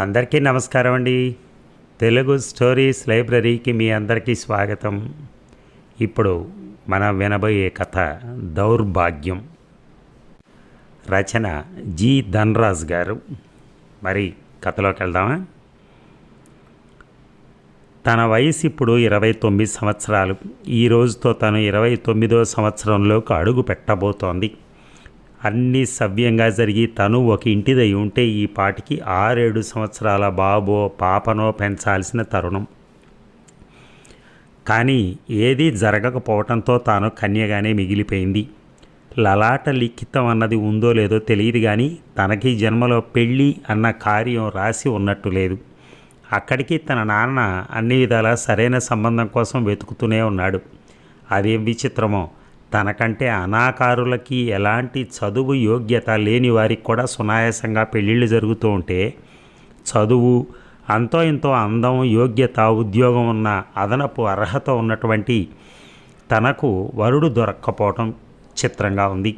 అందరికీ నమస్కారం అండి. తెలుగు స్టోరీస్ లైబ్రరీకి మీ అందరికీ స్వాగతం. ఇప్పుడు మనం వినబోయే కథ దౌర్భాగ్యం. రచన జి. ధనరాజ్ గారు. మరి కథలోకి వెళ్దామా? తన వయసు ఇప్పుడు ఇరవై తొమ్మిది సంవత్సరాలు. ఈ రోజుతో తను ఇరవై తొమ్మిదో సంవత్సరంలోకి అడుగు పెట్టబోతోంది. అన్నీ సవ్యంగా జరిగి తను ఒక ఇంటిదై ఉంటే ఈ పాటికి ఆరేడు సంవత్సరాల బాబో పాపనో పెంచాల్సిన తరుణం. కానీ ఏదీ జరగకపోవటంతో తాను కన్యగానే మిగిలిపోయింది. లలాట లిఖితం అన్నది ఉందో లేదో తెలియదు కానీ తనకి జన్మలో పెళ్ళి అన్న కార్యం రాసి ఉన్నట్టు లేదు. అక్కడికి తన నాన్న అన్ని విధాలా సరైన సంబంధం కోసం వెతుకుతూనే ఉన్నాడు. అదేం విచిత్రమో తనకంటే అనాకారులకి ఎలాంటి చదువు యోగ్యత లేని వారికి కూడా సునాయాసంగా పెళ్ళిళ్ళు జరుగుతూ ఉంటే చదువు అంతో ఇంతో అందం యోగ్యత ఉద్యోగం ఉన్న అదనపు అర్హత ఉన్నటువంటి తనకు వరుడు దొరక్కపోవటం చిత్రంగా ఉంది.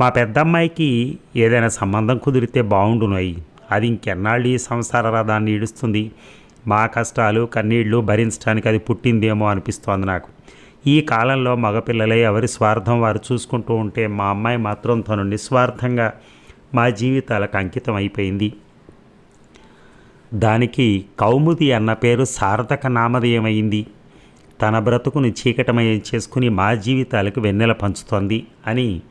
మా పెద్దమ్మాయికి ఏదైనా సంబంధం కుదిరితే బాగుండునాయి అది ఇంకెన్నాళ్ళు ఈ సంసార రథాన్ని ఈడుస్తుంది మా కష్టాలు కన్నీళ్ళు భరించడానికి అది పుట్టిందేమో అనిపిస్తోంది నాకు. ఈ కాలంలో మగపిల్లలే ఎవరి స్వార్థం వారు చూసుకుంటూ ఉంటే మా అమ్మాయి మాత్రం తను నిస్వార్థంగా మా జీవితాలకు అంకితం అయిపోయింది. దానికి కౌముది అన్న పేరు సార్థక నామధేయమైంది. తన బ్రతుకుని చీకటమయం చేసుకుని మా జీవితాలకు వెన్నెల పంచుతోంది అని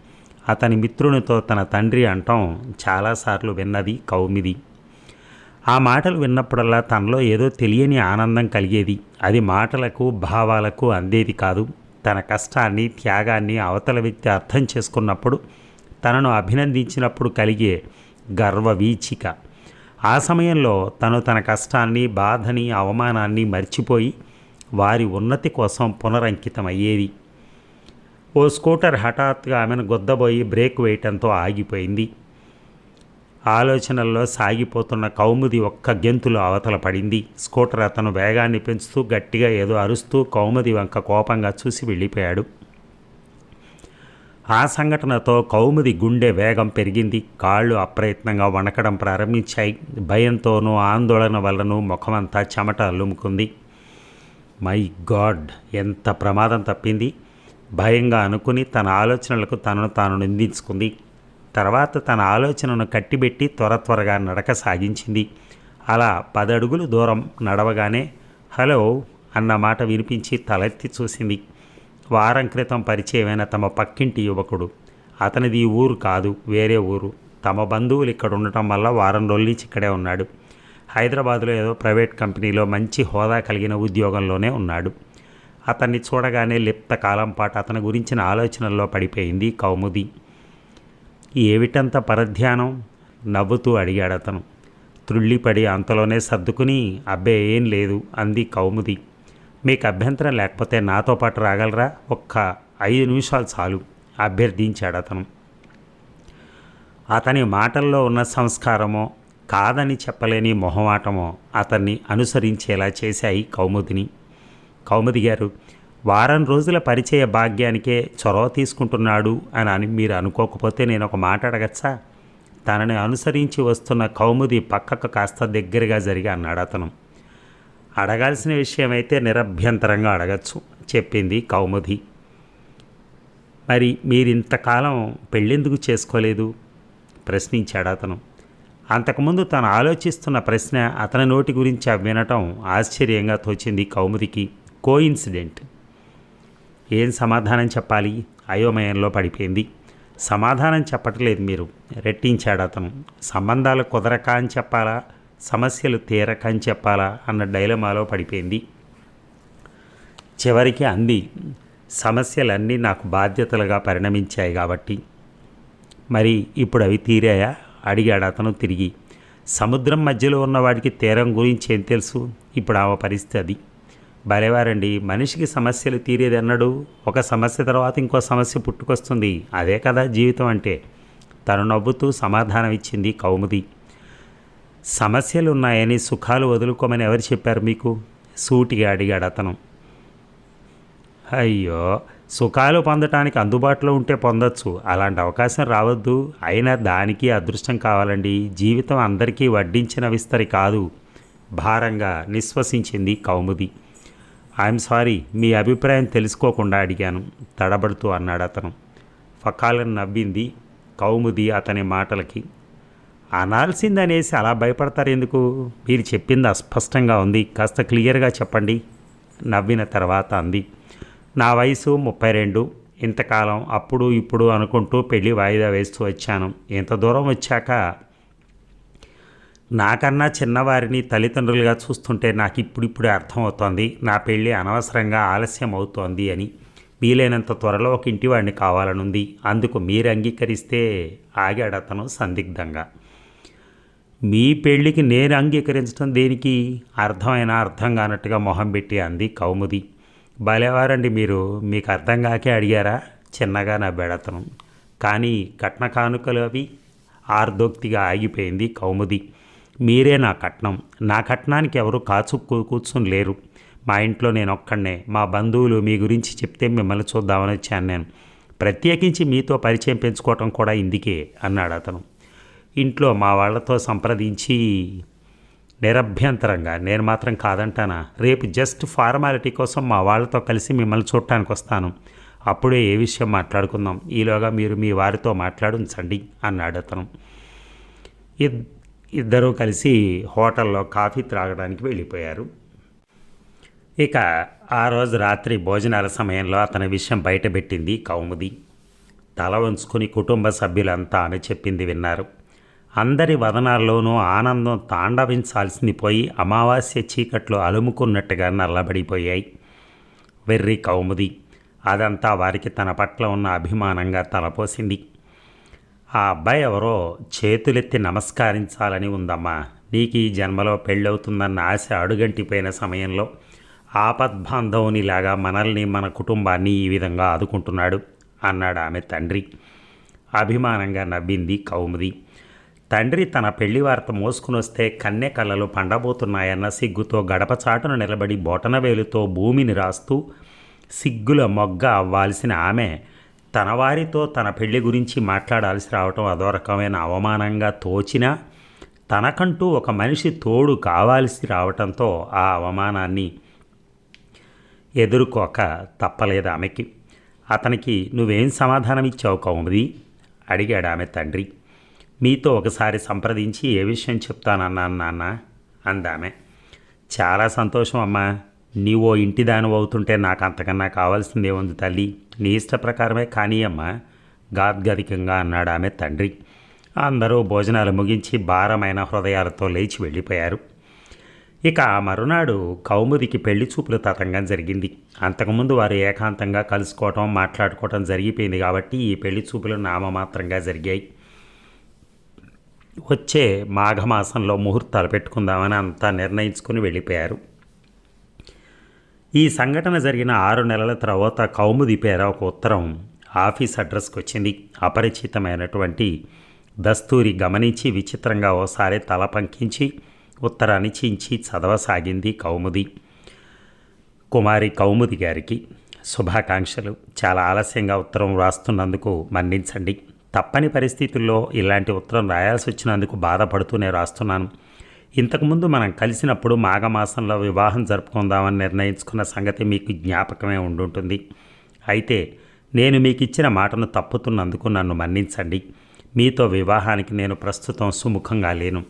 అతని మిత్రునితో తన తండ్రి అంటాం చాలాసార్లు విన్నది కౌమిది. ఆ మాటలు విన్నప్పుడల్లా తనలో ఏదో తెలియని ఆనందం కలిగేది. అది మాటలకు భావాలకు అందేది కాదు. తన కష్టాన్ని త్యాగాన్ని అవతల వ్యక్తి అర్థం చేసుకున్నప్పుడు తనను అభినందించినప్పుడు కలిగే గర్వ వీచిక. ఆ సమయంలో తను తన కష్టాన్ని బాధని అవమానాన్ని మర్చిపోయి వారి ఉన్నతి కోసం పునరంకితమయ్యేది ఓ స్కూటర్ హఠాత్తుగా ఆమెను గుద్దబోయి బ్రేక్ వేయటంతో ఆగిపోయింది. ఆలోచనల్లో సాగిపోతున్న కౌముది ఒక్క గెంతులు అవతల పడింది. స్కూటర్ అతను వేగాన్ని పెంచుతూ గట్టిగా ఏదో అరుస్తూ కౌముది వంక కోపంగా చూసి వెళ్ళిపోయాడు. ఆ సంఘటనతో కౌముది గుండె వేగం పెరిగింది. కాళ్ళు అప్రయత్నంగా వణకడం ప్రారంభించాయి. భయంతోనూ ఆందోళన వల్లనూ ముఖమంతా చెమట అల్లుముకుంది. మై గాడ్ ఎంత ప్రమాదం తప్పింది. భయంగా అనుకుని తన ఆలోచనలకు తనను తాను నిందించుకుంది. తర్వాత తన ఆలోచనను కట్టిబెట్టి త్వర త్వరగా నడక సాగించింది. అలా పదడుగులు దూరం నడవగానే హలో అన్న మాట వినిపించి తలెత్తి చూసింది. వారం క్రితం పరిచయమైన తమ పక్కింటి యువకుడు. అతనిది ఊరు కాదు వేరే ఊరు. తమ బంధువులు ఇక్కడ ఉండటం వల్ల వారం రోజుల నుంచి ఇక్కడే ఉన్నాడు. హైదరాబాద్లో ఏదో ప్రైవేట్ కంపెనీలో మంచి హోదా కలిగిన ఉద్యోగంలోనే ఉన్నాడు. అతన్ని చూడగానే లిప్త కాలం పాటు అతని గురించిన ఆలోచనల్లో పడిపోయింది కౌముది. ఏమిటంత పరధ్యానం? నవ్వుతూ అడిగాడు అతను త్రుళ్ళిపడి అంతలోనే సర్దుకుని అబ్బే ఏం లేదు అంది కౌముది. మీకు అభ్యంతరం లేకపోతే నాతో పాటు రాగలరా? ఒక్క ఐదు నిమిషాలు చాలు అభ్యర్థించాడు అతను అతని మాటల్లో ఉన్న సంస్కారమో కాదని చెప్పలేని మొహమాటమో అతన్ని అనుసరించేలా చేశాయి కౌముదిని. కౌముది గారు వారం రోజుల పరిచయ భాగ్యానికే చొరవ తీసుకుంటున్నాడు అని అని మీరు అనుకోకపోతే నేను ఒక మాట అడగచ్చా? తనని అనుసరించి వస్తున్న కౌముది పక్కకు కాస్త దగ్గరగా జరిగి అన్నాడు అతను. అడగాల్సిన విషయం అయితే నిరభ్యంతరంగా అడగచ్చు చెప్పింది కౌముది. మరి మీరింతకాలం పెళ్ళెందుకు చేసుకోలేదు? ప్రశ్నించాడు అతను. అంతకుముందు తను ఆలోచిస్తున్న ప్రశ్న అతని నోటి గురించి వినటం ఆశ్చర్యంగా తోచింది కౌముదికి. కోయిన్సిడెంట్ ఏం సమాధానం చెప్పాలి? అయోమయంలో పడిపోయింది. సమాధానం చెప్పట్లేదు మీరు. రెట్టించాడు అతను. సంబంధాలు కుదరక అని చెప్పాలా? సమస్యలు తీరక అని చెప్పాలా? అన్న డైలమాలో పడిపోయింది. చివరికి అంది సమస్యలన్నీ నాకు బాధ్యతలుగా పరిణమించాయి కాబట్టి. మరి ఇప్పుడు అవి తీరాయా? అడిగాడు అతను తిరిగి. సముద్రం మధ్యలో ఉన్నవాడికి తీరం గురించి ఏం తెలుసు? ఇప్పుడు ఆమె పరిస్థితి అది. భలేవారండి మనిషికి సమస్యలు తీరేది అన్నాడు. ఒక సమస్య తర్వాత ఇంకో సమస్య పుట్టుకొస్తుంది. అదే కదా జీవితం అంటే. తను నవ్వుతూ సమాధానం ఇచ్చింది కౌముది. సమస్యలు ఉన్నాయని సుఖాలు వదులుకోమని ఎవరు చెప్పారు మీకు? సూటిగా అడిగాడు అతను. అయ్యో సుఖాలు పొందటానికి అందుబాటులో ఉంటే పొందొచ్చు. అలాంటి అవకాశం రావద్దు. అయినా దానికి అదృష్టం కావాలండి. జీవితం అందరికీ వడ్డించిన విస్తరి కాదు. భారంగా నిశ్వసించింది కౌముది. ఐఎమ్ సారీ మీ అభిప్రాయం తెలుసుకోకుండా అడిగాను. తడబడుతూ అన్నాడు అతను. ఫకాలను నవ్వింది కౌముది అతని మాటలకి. అనాల్సిందనేసి అలా భయపడతారు ఎందుకు? మీరు చెప్పింది అస్పష్టంగా ఉంది కాస్త క్లియర్గా చెప్పండి నవ్విన తర్వాత అంది. నా వయసు ముప్పై రెండు ఇంతకాలం అప్పుడు ఇప్పుడు అనుకుంటూ పెళ్ళి వాయిదా వేస్తూ వచ్చాను. ఇంత దూరం వచ్చాక నాకన్నా చిన్నవారిని తల్లిదండ్రులుగా చూస్తుంటే నాకు ఇప్పుడిప్పుడే అర్థమవుతోంది. నా పెళ్ళి అనవసరంగా ఆలస్యం అవుతోంది అని. వీలైనంత త్వరలో ఒక ఇంటివాడిని కావాలనుంది. అందుకు మీరు అంగీకరిస్తే ఆగాడు అతను సందిగ్ధంగా. మీ పెళ్ళికి నేను అంగీకరించడం దేనికి? అర్థమైన అర్థం కానట్టుగా మొహం పెట్టి అంది కౌముది. భలేవారండి మీరు మీకు అర్థం కాకే అడిగారా? చిన్నగా నా బెడతను కానీ కట్న కానుకలు అవి ఆర్దోక్తిగా ఆగిపోయింది కౌముది. మీరే నా కట్నం. నా కట్నానికి ఎవరు కాచు కూ- లేరు మా ఇంట్లో నేను ఒక్కడనే మా బంధువులు మీ గురించి చెప్తే మిమ్మల్ని చూద్దామని వచ్చాను నేను. ప్రత్యేకించి మీతో పరిచయం పెంచుకోవటం కూడా ఇందుకే అన్నాడు అతను. ఇంట్లో మా వాళ్ళతో సంప్రదించి నిరభ్యంతరంగా నేను మాత్రం కాదంటానా రేపు జస్ట్ ఫార్మాలిటీ కోసం మా వాళ్ళతో కలిసి మిమ్మల్ని చూడటానికి వస్తాను. అప్పుడే ఏ విషయం మాట్లాడుకుందాం. ఈలోగా మీరు మీ వారితో మాట్లాడుంచండి అన్నాడు అతను. ఇద్దరూ కలిసి హోటల్లో కాఫీ త్రాగడానికి వెళ్ళిపోయారు. ఇక ఆ రోజు రాత్రి భోజనాల సమయంలో అతని విషయం బయటపెట్టింది కౌముది. తల వంచుకొని కుటుంబ సభ్యులంతా అని చెప్పింది విన్నారు. అందరి వదనాల్లోనూ ఆనందం తాండవించాల్సింది పోయి అమావాస్య చీకట్లు అలుముకున్నట్టుగా నల్లబడిపోయాయి. వెర్రి కౌముది అదంతా వారికి తన పట్ల ఉన్న అభిమానంగా తలపోసింది. ఆ అబ్బాయి ఎవరో చేతులెత్తి నమస్కరించాలని ఉందమ్మా. నీకు ఈ జన్మలో పెళ్ళవుతుందన్న ఆశ అడుగంటిపోయిన సమయంలో ఆపద్బాంధవునిలాగా మనల్ని మన కుటుంబాన్ని ఈ విధంగా ఆదుకుంటున్నాడు అన్నాడు ఆమె తండ్రి. అభిమానంగా నవ్వింది కౌముది. తండ్రి తన పెళ్ళి వార్త మోసుకుని వస్తే కన్నె కళ్ళలు పండబోతున్నాయన్న సిగ్గుతో గడప చాటున నిలబడి బొటనవేలుతో భూమిని రాస్తూ సిగ్గుల మొగ్గ అవ్వాల్సిన ఆమె తన వారితో తన పెళ్ళి గురించి మాట్లాడాల్సి రావటం అదో రకమైన అవమానంగా తోచినా తనకంటూ ఒక మనిషి తోడు కావాల్సి రావటంతో ఆ అవమానాన్ని ఎదుర్కోక తప్పలేదు ఆమెకి. అతనికి నువ్వేం సమాధానం ఇచ్చావు కౌముది? అడిగాడు ఆమె తండ్రి. మీతో ఒకసారి సంప్రదించి ఏ విషయం చెప్తానన్నాను నాన్న అందామె. చాలా సంతోషం అమ్మా. నీవో ఇంటి దానివవుతుంటే నాకు అంతకన్నా కావాల్సిందేముంది తల్లి? నీ ఇష్ట ప్రకారమే కానీ అమ్మ గాద్గదికంగా అన్నాడు ఆమె తండ్రి. అందరూ భోజనాలు ముగించి భారమైన హృదయాలతో లేచి వెళ్ళిపోయారు. ఇక మరునాడు కౌముదికి పెళ్ళి చూపులు తతంగం జరిగింది. అంతకుముందు వారు ఏకాంతంగా కలుసుకోవటం మాట్లాడుకోవటం జరిగిపోయింది కాబట్టి ఈ పెళ్ళి చూపులు నామమాత్రంగా జరిగాయి. వచ్చే మాఘమాసంలో ముహూర్తాలు పెట్టుకుందామని అంతా నిర్ణయించుకుని వెళ్ళిపోయారు. ఈ సంఘటన జరిగిన ఆరు నెలల తర్వాత కౌముది పేర ఒక ఉత్తరం ఆఫీస్ అడ్రస్కి వచ్చింది. అపరిచితమైనటువంటి దస్తూరి గమనించి విచిత్రంగా ఓసారి తల పంకించి ఉత్తరాన్ని చించి చదవసాగింది కౌముది. కుమారి కౌముది గారికి శుభాకాంక్షలు. చాలా ఆలస్యంగా ఉత్తరం వ్రాస్తున్నందుకు మన్నించండి. తప్పని పరిస్థితుల్లో ఇలాంటి ఉత్తరం రాయాల్సి వచ్చినందుకు బాధపడుతూనే రాస్తున్నాను. ఇంతకుముందు మనం కలిసినప్పుడు మాఘమాసంలో వివాహం జరుపుకుందామని నిర్ణయించుకున్న సంగతి మీకు జ్ఞాపకమే ఉండుంటుంది. అయితే నేను మీకు ఇచ్చిన మాటను తప్పుతున్నందుకు నన్ను మన్నించండి. మీతో వివాహానికి నేను ప్రస్తుతం సుముఖంగా లేను.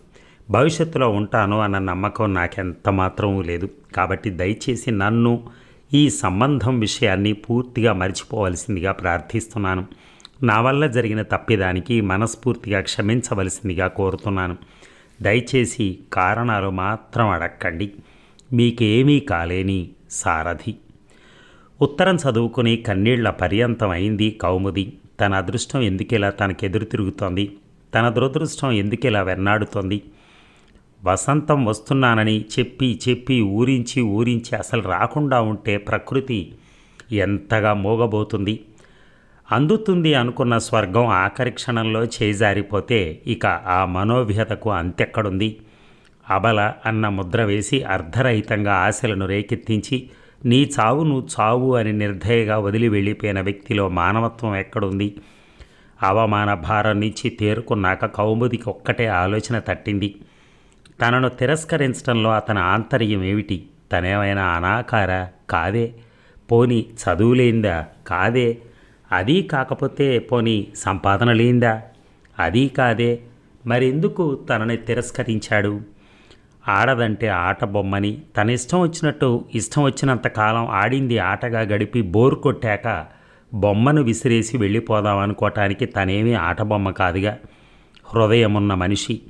భవిష్యత్తులో ఉంటాను అన్న నమ్మకం నాకెంత మాత్రం లేదు. కాబట్టి దయచేసి నన్ను ఈ సంబంధం విషయాన్ని పూర్తిగా మర్చిపోవలసిందిగా ప్రార్థిస్తున్నాను. నా వల్ల జరిగిన తప్పిదానికి మనస్ఫూర్తిగా క్షమించవలసిందిగా కోరుతున్నాను. దయచేసి కారణాలు మాత్రం అడక్కండి. మీకేమీ కాలేని సారథి. ఉత్తరం చదువుకుని కన్నీళ్ళ పర్యంతం అయింది కౌముది. తన అదృష్టం ఎందుకిలా తనకెదురు తిరుగుతోంది? తన దురదృష్టం ఎందుకిలా వెన్నాడుతోంది? వసంతం వస్తున్నానని చెప్పి చెప్పి ఊరించి ఊరించి అసలు రాకుండా ఉంటే ప్రకృతి ఎంతగా మోగబోతుంది? అందుతుంది అనుకున్న స్వర్గం ఆఖరి క్షణంలో చేజారిపోతే ఇక ఆ మనోవ్యతకు అంతెక్కడుంది. అబల అన్న ముద్ర వేసి అర్ధరహితంగా ఆశలను రేకెత్తించి నీ చావు నువ్వు చావు అని నిర్ధయగా వదిలి వెళ్ళిపోయిన వ్యక్తిలో మానవత్వం ఎక్కడుంది? అవమాన భారం నుంచి తేరుకున్నాక కౌముదికి ఒక్కటే ఆలోచన తట్టింది. తనను తిరస్కరించడంలో అతని ఆంతర్యం ఏమిటి? తనేమైనా అనాకార? కాదే. పోని చదువులేందా? కాదే. అదీ కాకపోతే పోనీ సంపాదన లేందా అదీ కాదే. మరెందుకు తనని తిరస్కరించాడు? ఆడదంటే ఆట బొమ్మని. తన ఇష్టం వచ్చినట్టు ఇష్టం వచ్చినంత కాలం ఆడింది ఆటగా గడిపి బోర్ కొట్టాక బొమ్మను విసిరేసి వెళ్ళిపోదాం అనుకోవటానికి తనేమీ ఆట బొమ్మ కాదుగా. హృదయమున్న మనిషి.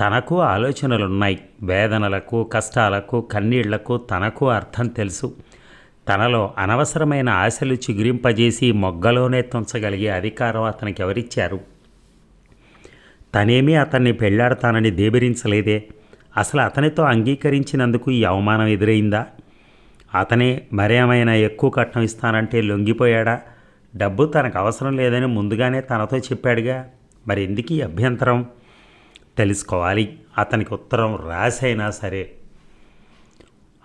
తనకు ఆలోచనలున్నాయి. వేదనలకు కష్టాలకు కన్నీళ్ళకు తనకు అర్థం తెలుసు. తనలో అనవసరమైన ఆశలు చిగురింపజేసి మొగ్గలోనే తుంచగలిగే అధికారం అతనికి ఎవరిచ్చారు తనేమీ అతన్ని పెళ్ళాడతానని దేబెరించలేదే. అసలు అతనితో అంగీకరించినందుకు ఈ అవమానం ఎదురైందా? అతనే మరేమైనా ఎక్కువ కట్నం ఇస్తానంటే లొంగిపోయాడా? డబ్బు తనకు అవసరం లేదని ముందుగానే తనతో చెప్పాడుగా. మరి ఎందుకు ఈ అభ్యంతరం? తెలుసుకోవాలి అతనికి ఉత్తరం రాసైనా సరే.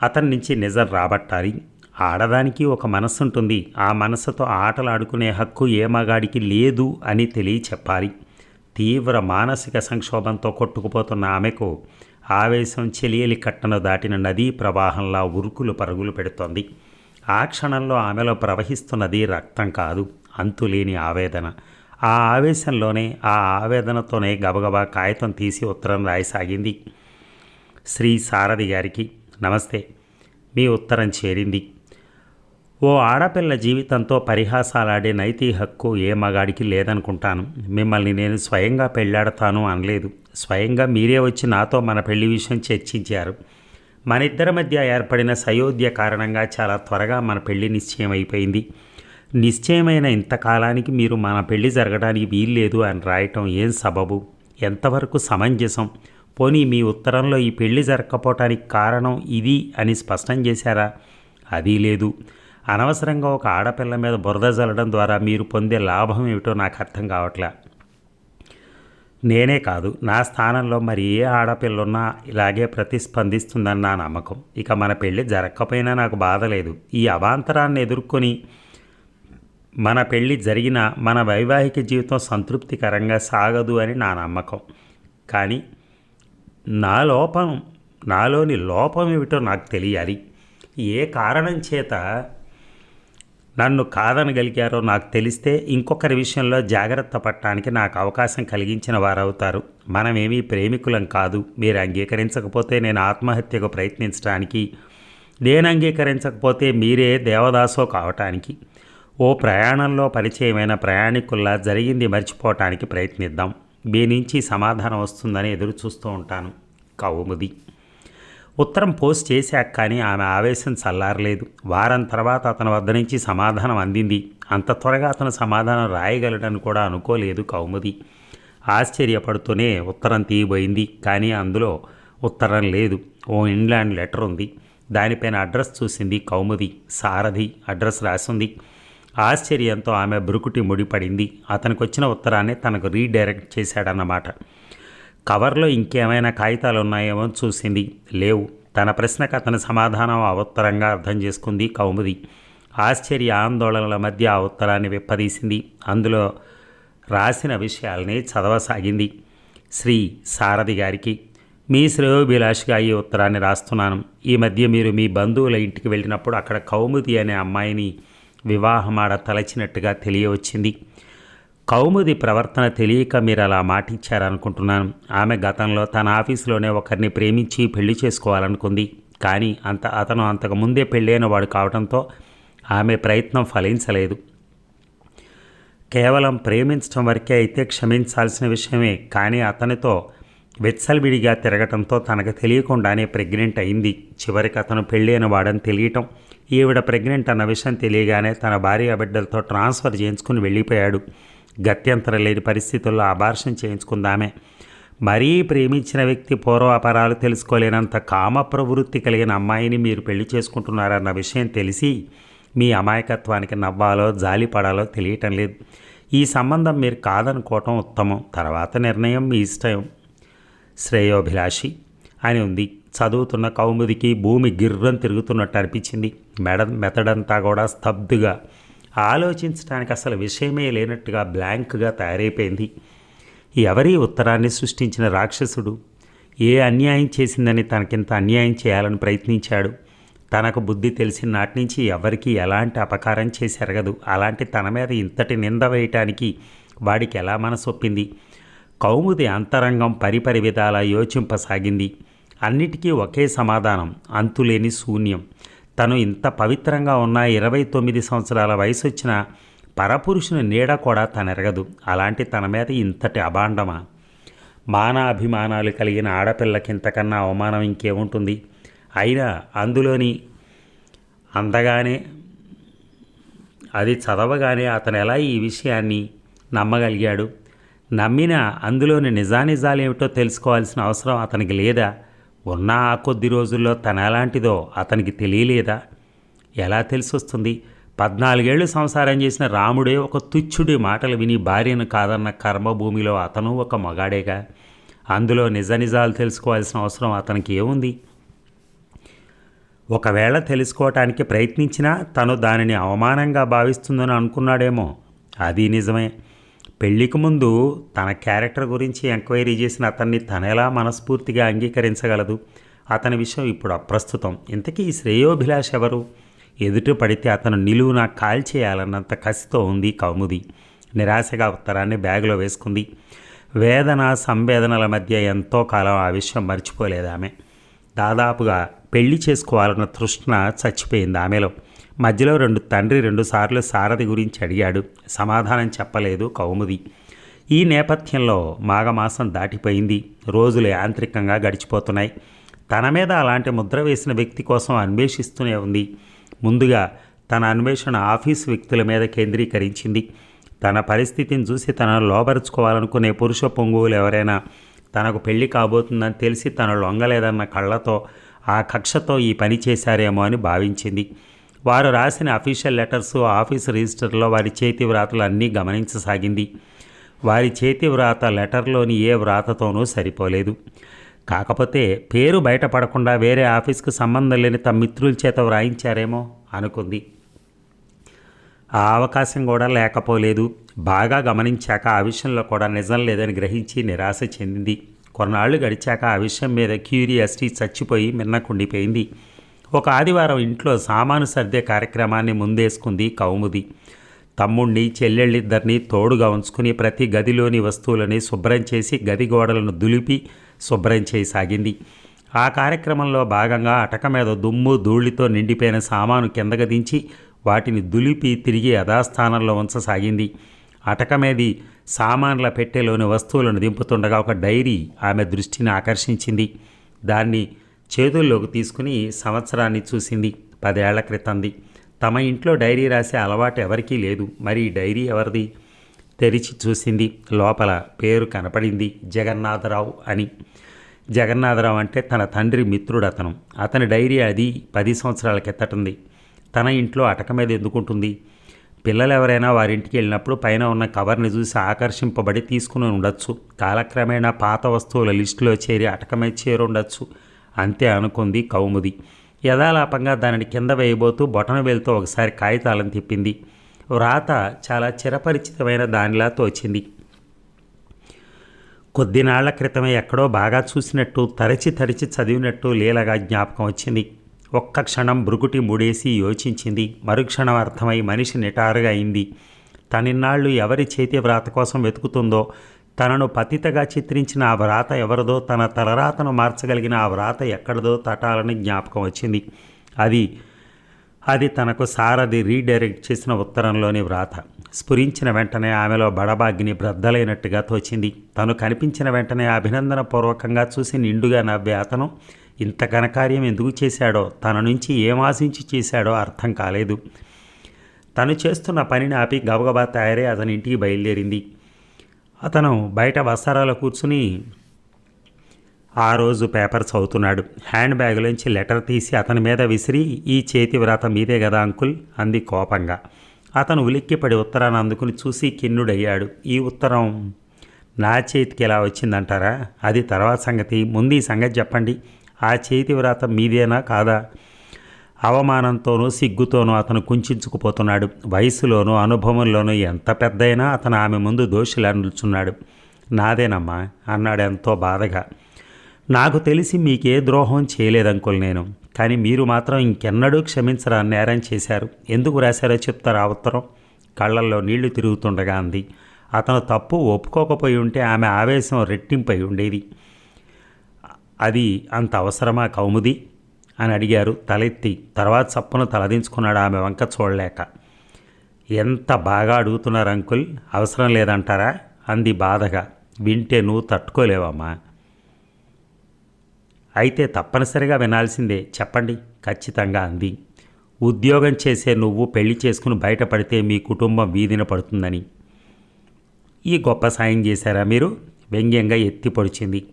అతని నుంచి నిజం రాబట్టాలి. ఆడదానికి ఒక మనస్సు ఉంటుంది ఆ మనస్సుతో ఆటలాడుకునే హక్కు ఏ మగాడికి లేదు అని తెలియ చెప్పాలి తీవ్ర మానసిక సంక్షోభంతో కొట్టుకుపోతున్న ఆమెకు ఆవేశం చెలియలి కట్టను దాటిన నదీ ప్రవాహంలా ఉరుకులు పరుగులు పెడుతోంది. ఆ క్షణంలో ఆమెలో ప్రవహిస్తున్నది రక్తం కాదు అంతులేని ఆవేదన. ఆ ఆవేశంలోనే ఆ ఆవేదనతోనే గబగబా కాగితం తీసి ఉత్తరం రాయసాగింది శ్రీ సారథి గారికి. నమస్తే మీ ఉత్తరం చేరింది. ఓ ఆడపిల్ల జీవితంతో పరిహాసాలాడే నైతిక హక్కు ఏ మగాడికి లేదనుకుంటాను. మిమ్మల్ని నేను స్వయంగా పెళ్ళాడతాను అనలేదు. స్వయంగా మీరే వచ్చి నాతో మన పెళ్ళి విషయం చర్చించారు. మన ఇద్దరి మధ్య ఏర్పడిన సయోధ్య కారణంగా చాలా త్వరగా మన పెళ్ళి నిశ్చయం అయిపోయింది నిశ్చయమైన ఇంతకాలానికి మీరు మన పెళ్ళి జరగడానికి వీల్లేదు అని రాయటం ఏం సబబు? ఎంతవరకు సమంజసం? పోనీ మీ ఉత్తరంలో ఈ పెళ్ళి జరగకపోవటానికి కారణం ఇది అని స్పష్టం చేశారా? అది లేదు. అనవసరంగా ఒక ఆడపిల్ల మీద బురద జల్లడం ద్వారా మీరు పొందే లాభం ఏమిటో నాకు అర్థం కావట్లే. నేనే కాదు నా స్థానంలో మరి ఏ ఆడపిల్ల ఉన్నా ఇలాగే ప్రతిస్పందిస్తుందని నా నమ్మకం. ఇక మన పెళ్ళి జరగకపోయినా నాకు బాధ లేదు. ఈ అవాంతరాన్ని ఎదుర్కొని మన పెళ్ళి జరిగిన మన వైవాహిక జీవితం సంతృప్తికరంగా సాగదు అని నా నమ్మకం. కానీ నా లోపం నాలోని లోపం ఏమిటో నాకు తెలియాలి. ఏ కారణం చేత నన్ను కాదనగలిగారో నాకు తెలిస్తే ఇంకొకరి విషయంలో జాగ్రత్త పడటానికి నాకు అవకాశం కలిగించిన వారవుతారు. మనమేమీ ప్రేమికులం కాదు. మీరు అంగీకరించకపోతే నేను ఆత్మహత్యకు ప్రయత్నించడానికి నేను అంగీకరించకపోతే మీరే దేవదాసో కావటానికి ఓ ప్రయాణంలో పరిచయమైన ప్రయాణికుల్లా జరిగింది మర్చిపోవటానికి ప్రయత్నిద్దాం. మీ నుంచి సమాధానం వస్తుందని ఎదురు చూస్తూ ఉంటాను. కౌముది ఉత్తరం పోస్ట్ చేశాక కానీ ఆమె ఆవేశం చల్లారలేదు. వారం తర్వాత అతని వద్ద నుంచి సమాధానం అందింది. అంత త్వరగా అతను సమాధానం రాయగలడని కూడా అనుకోలేదు కౌముది. ఆశ్చర్యపడుతూనే ఉత్తరం తీయబోయింది. కానీ అందులో ఉత్తరం లేదు. ఓ ఇంగ్లాండ్ లెటర్ ఉంది. దానిపైన అడ్రస్ చూసింది కౌముది. సారథి అడ్రస్ రాసింది. ఆశ్చర్యంతో ఆమె బ్రుకుటి ముడిపడింది. అతనికి వచ్చిన ఉత్తరాన్ని తనకు రీడైరెక్ట్ చేశాడన్నమాట. కవర్లో ఇంకేమైనా కాగితాలు ఉన్నాయేమో చూసింది. లేవు. తన ప్రశ్నకు అతని సమాధానం ఆ ఉత్తరంగా అర్థం చేసుకుంది కౌముది. ఆశ్చర్య ఆందోళనల మధ్య ఆ ఉత్తరాన్ని విప్పదీసింది. అందులో రాసిన విషయాల్ని చదవసాగింది. శ్రీ సారథి గారికి మీ శ్రేయోభిలాష్గా ఈ ఉత్తరాన్ని రాస్తున్నాను. ఈ మధ్య మీరు మీ బంధువుల ఇంటికి వెళ్ళినప్పుడు అక్కడ కౌముది అనే అమ్మాయిని వివాహమాడ తలచినట్టుగా తెలియవచ్చింది. కౌముది ప్రవర్తన తెలియక మీరు అలా మాటిచ్చారనుకుంటున్నాను. ఆమె గతంలో తన ఆఫీసులోనే ఒకరిని ప్రేమించి పెళ్ళి చేసుకోవాలనుకుంది. కానీ అంత అతను అంతకు ముందే పెళ్ళైన వాడు కావడంతో ఆమె ప్రయత్నం ఫలించలేదు. కేవలం ప్రేమించడం వరకే అయితే క్షమించాల్సిన విషయమే. కానీ అతనితో వెచ్చల్విడిగా తిరగటంతో తనకు తెలియకుండానే ప్రెగ్నెంట్ అయింది. చివరికి అతను పెళ్ళైన వాడని తెలియటం ఈవిడ ప్రెగ్నెంట్ అన్న విషయం తెలియగానే తన భార్య బిడ్డలతో ట్రాన్స్ఫర్ చేయించుకుని వెళ్ళిపోయాడు. గత్యంతరం లేని పరిస్థితుల్లో అబార్షన్ చేయించుకుందామే. మరీ ప్రేమించిన వ్యక్తి పూర్వాపరాలు తెలుసుకోలేనంత కామ ప్రవృత్తి కలిగిన అమ్మాయిని మీరు పెళ్ళి చేసుకుంటున్నారన్న విషయం తెలిసి మీ అమాయకత్వానికి నవ్వాలో జాలిపడాలో తెలియటం లేదు. ఈ సంబంధం మీరు కాదనుకోవటం ఉత్తమం. తర్వాత నిర్ణయం మీ ఇష్టం. శ్రేయోభిలాషి అని ఉంది. చదువుతున్న కౌముదికి భూమి గిర్రం తిరుగుతున్నట్టు అనిపించింది. మెడ మెతడంతా కూడా స్తబ్దుగా ఆలోచించడానికి అసలు విషయమే లేనట్టుగా బ్లాంక్గా తయారైపోయింది. ఎవరి ఉత్తరాన్ని సృష్టించిన రాక్షసుడు? ఏ అన్యాయం చేసిందని తనకింత అన్యాయం చేయాలని ప్రయత్నించాడు? తనకు బుద్ధి తెలిసిన నాటి నుంచి ఎవరికీ ఎలాంటి అపకారం చేసెరగదు. అలాంటి తన మీద ఇంతటి నింద వేయటానికి వాడికి ఎలా మనసొప్పింది? కౌముది అంతరంగం పరిపరి విధాల యోచింపసాగింది. అన్నిటికీ ఒకే సమాధానం అంతులేని శూన్యం. తను ఇంత పవిత్రంగా ఉన్న ఇరవై తొమ్మిది సంవత్సరాల వయసు వచ్చిన పరపురుషుని నీడ కూడా తనెరగదు. అలాంటి తన మీద ఇంతటి అభాండమా? మానాభిమానాలు కలిగిన ఆడపిల్లకి ఇంతకన్నా అవమానం ఇంకేముంటుంది? అయినా అందులోని అందగానే అది చదవగానే అతను ఎలా ఈ విషయాన్ని నమ్మగలిగాడు? నమ్మిన అందులోని నిజానిజాలేమిటో తెలుసుకోవాల్సిన అవసరం అతనికి లేదా? ఉన్న ఆ కొద్ది రోజుల్లో తన ఎలాంటిదో అతనికి తెలియలేదా? ఎలా తెలిసొస్తుంది? పద్నాలుగేళ్ళు సంసారం చేసిన రాముడే ఒక తుచ్చుడి మాటలు విని భార్యను కాదన్న కర్మభూమిలో అతను ఒక మగాడేగా. అందులో నిజ నిజాలు తెలుసుకోవాల్సిన అవసరం అతనికి ఏముంది? ఒకవేళ తెలుసుకోవటానికి ప్రయత్నించినా తను దానిని అవమానంగా భావిస్తుందని అనుకున్నాడేమో. అది నిజమే. పెళ్ళికి ముందు తన క్యారెక్టర్ గురించి ఎంక్వైరీ చేసిన అతన్ని తనెలా మనస్ఫూర్తిగా అంగీకరించగలదు? అతని విషయం ఇప్పుడు అప్రస్తుతం. ఇంతకీ శ్రేయోభిలాష్ ఎవరు? ఎదుట పడితే అతను నిలువున కాల్చేయాలన్నంత కసితో ఉంది కౌముది. నిరాశగా ఉత్తరాన్ని బ్యాగులో వేసుకుంది. వేదన సంవేదనల మధ్య ఎంతో కాలం ఆ విషయం మర్చిపోలేదు ఆమె. దాదాపుగా పెళ్ళి చేసుకోవాలన్న తృష్ణ చచ్చిపోయింది ఆమెలో. మధ్యలో రెండు తండ్రి రెండుసార్లు సారథి గురించి అడిగాడు. సమాధానం చెప్పలేదు కౌముది. ఈ నేపథ్యంలో మాఘమాసం దాటిపోయింది. రోజులు యాంత్రికంగా గడిచిపోతున్నాయి. తన మీద అలాంటి ముద్ర వేసిన వ్యక్తి కోసం అన్వేషిస్తూనే ఉంది. ముందుగా తన అన్వేషణ ఆఫీసు వ్యక్తుల మీద కేంద్రీకరించింది. తన పరిస్థితిని చూసి తనను లోపరుచుకోవాలనుకునే పురుష పొంగువులు ఎవరైనా తనకు పెళ్ళి కాబోతుందని తెలిసి తన లొంగలేదన్న కళ్ళతో ఆ కక్షతో ఈ పని చేశారేమో అని భావించింది. వారు రాసిన అఫీషియల్ లెటర్స్ ఆఫీస్ రిజిస్టర్లో వారి చేతి వ్రాతలు అన్నీ గమనించసాగింది. వారి చేతి వ్రాత లెటర్లోని ఏ వ్రాతతోనూ సరిపోలేదు. కాకపోతే పేరు బయటపడకుండా వేరే ఆఫీస్కు సంబంధం లేని తమ మిత్రుల చేత వ్రాయించారేమో అనుకుంది. ఆ అవకాశం కూడా లేకపోలేదు. బాగా గమనించాక ఆ విషయంలో కూడా నిజం లేదని గ్రహించి నిరాశ చెందింది. కొన్నాళ్ళు గడిచాక ఆ విషయం మీద క్యూరియాసిటీ చచ్చిపోయి మిన్నకుండిపోయింది. ఒక ఆదివారం ఇంట్లో సామాను సర్దే కార్యక్రమాన్ని ముందేసుకుంది కౌముది. తమ్ముణ్ణి చెల్లెళ్ళిద్దరినీ తోడుగా ఉంచుకుని ప్రతి గదిలోని వస్తువులని శుభ్రం చేసి గది గోడలను దులిపి శుభ్రం చేయసాగింది. ఆ కార్యక్రమంలో భాగంగా అటక మీద దుమ్ము ధూళితో నిండిపోయిన సామాను కిందకు దించి వాటిని దులిపి తిరిగి యథాస్థానంలో ఉంచసాగింది. అటక మీది సామాన్ల పెట్టెలోని వస్తువులను దింపుతుండగా ఒక డైరీ ఆమె దృష్టిని ఆకర్షించింది. దాన్ని చేతుల్లోకి తీసుకుని సంవత్సరాన్ని చూసింది. పదేళ్ళ క్రితంది. తమ ఇంట్లో డైరీ రాసే అలవాటు ఎవరికీ లేదు. మరి డైరీ ఎవరిది? తెరిచి చూసింది. లోపల పేరు కనపడింది. జగన్నాథరావు అని. జగన్నాథరావు అంటే తన తండ్రి మిత్రుడు అతను అతని డైరీ అది పది సంవత్సరాల కిందటుంది. తన ఇంట్లో అటక మీద ఎందుకుంటుంది? పిల్లలు ఎవరైనా వారింటికి వెళ్ళినప్పుడు పైన ఉన్న కవర్ని చూసి ఆకర్షింపబడి తీసుకుని ఉండొచ్చు. కాలక్రమేణా పాత వస్తువుల లిస్టులో చేరి అటక చేరుండొచ్చు ఉండొచ్చు. అంతే అనుకుంది కౌముది. యథాలాపంగా దానిని కింద వేయబోతూ బొటనవేలుతో ఒకసారి కాగితాలను తిప్పింది. వ్రాత చాలా చిరపరిచితమైన దానిలా తోచింది. కొద్దినాళ్ళ క్రితమే ఎక్కడో బాగా చూసినట్టు తరచి తరిచి చదివినట్టు లీలగా జ్ఞాపకం వచ్చింది. ఒక్క క్షణం బ్రుకుటి ముడేసి యోచించింది. మరుక్షణం అర్థమై మనిషి నిటారుగా అయింది. తనిన్నాళ్ళు ఎవరి చేతి వ్రాత కోసం వెతుకుతుందో తనను పతితగా చిత్రించిన ఆ వ్రాత ఎవరిదో తన తలరాతను మార్చగలిగిన ఆ వ్రాత ఎక్కడిదో తటాలని జ్ఞాపకం వచ్చింది. అది అది తనకు సారథి రీడైరెక్ట్ చేసిన ఉత్తరంలోని వ్రాత. స్ఫురించిన వెంటనే ఆమెలో బడబాగ్ని బ్రద్దలైనట్టుగా తోచింది. తను కనిపించిన వెంటనే అభినందన పూర్వకంగా చూసి నిండుగా నవ్వే అతను ఇంత ఘనకార్యం ఎందుకు చేశాడో తన నుంచి ఏం ఆశించి చేశాడో అర్థం కాలేదు. తను చేస్తున్న పనిని ఆపి గబగబా తయారై అతని ఇంటికి బయలుదేరింది. అతను బయట వస్తారాలో కూర్చుని ఆ రోజు పేపర్ చదువుతున్నాడు. హ్యాండ్ బ్యాగ్లోంచి లెటర్ తీసి అతని మీద విసిరి ఈ చేతి వ్రాత మీదే కదా అంకుల్? అంది కోపంగా. అతను ఉలిక్కిపడి ఉత్తరాన్ని అందుకుని చూసి కిన్నుడయ్యాడు ఈ ఉత్తరం నా చేతికి ఎలా వచ్చిందంటారా? అది తర్వాత సంగతి. ముందు ఈ సంగతి చెప్పండి. ఆ చేతి వ్రాత మీదేనా కాదా? అవమానంతోనూ సిగ్గుతోనూ అతను కుంచుకుపోతున్నాడు వయసులోనూ అనుభవంలోనూ ఎంత పెద్దయినా అతను ఆమె ముందు దోషిలా నిల్చున్నాడు నాదేనమ్మా అన్నాడు ఎంతో బాధగా. నాకు తెలిసి మీకే ద్రోహం చేయలేదంకుల్ నేను. కానీ మీరు మాత్రం ఇంకెన్నడూ క్షమించరా నేరం చేశారు. ఎందుకు రాశారో చెప్తారా ఉత్తరం? కళ్ళల్లో నీళ్ళు తిరుగుతుండగా అంది. అతను తప్పు ఒప్పుకోకపోయి ఉంటే ఆమె ఆవేశం రెట్టింపై ఉండేది. అది అంత అవసరమా కౌముది? అని అడిగారు తలెత్తి. తర్వాత చప్పున తలదించుకున్నాడు ఆమె వంక చూడలేక. ఎంత బాగా అడుగుతున్నారు అంకుల్? అవసరం లేదంటారా? అంది బాధగా. వింటే నువ్వు తట్టుకోలేవమ్మా. అయితే తప్పనిసరిగా వినాల్సిందే. చెప్పండి. ఖచ్చితంగా అంది. ఉద్యోగం చేసే నువ్వు పెళ్ళి చేసుకుని బయటపడితే మీ కుటుంబం వీధిన పడుతుందని. ఈ గొప్ప సాయం చేశారా మీరు? వ్యంగ్యంగా ఎత్తి పొడిచింది.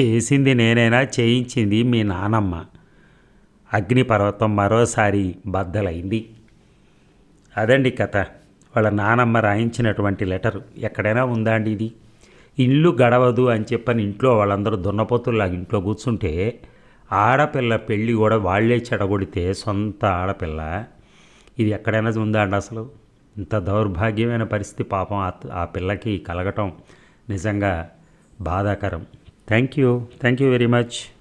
చేసింది నేనైనా చేయించింది మీ నానమ్మ. అగ్నిపర్వతం మరోసారి బద్దలైంది. అదండి కథ. వాళ్ళ నానమ్మ రాయించినటువంటి లెటర్ ఎక్కడైనా ఉందా అండి ఇది? ఇల్లు గడవదు అని చెప్పని ఇంట్లో వాళ్ళందరూ దున్నపోతుల్లా ఇంట్లో కూర్చుంటే ఆడపిల్ల పెళ్ళి కూడా వాళ్ళే చెడగొడితే సొంత ఆడపిల్ల. ఇది ఎక్కడైనా ఉందా అండి అసలు? ఇంత దౌర్భాగ్యమైన పరిస్థితి పాపం ఆ- ఆ పిల్లకి కలగటం నిజంగా బాధాకరం. Thank you. Thank you very much.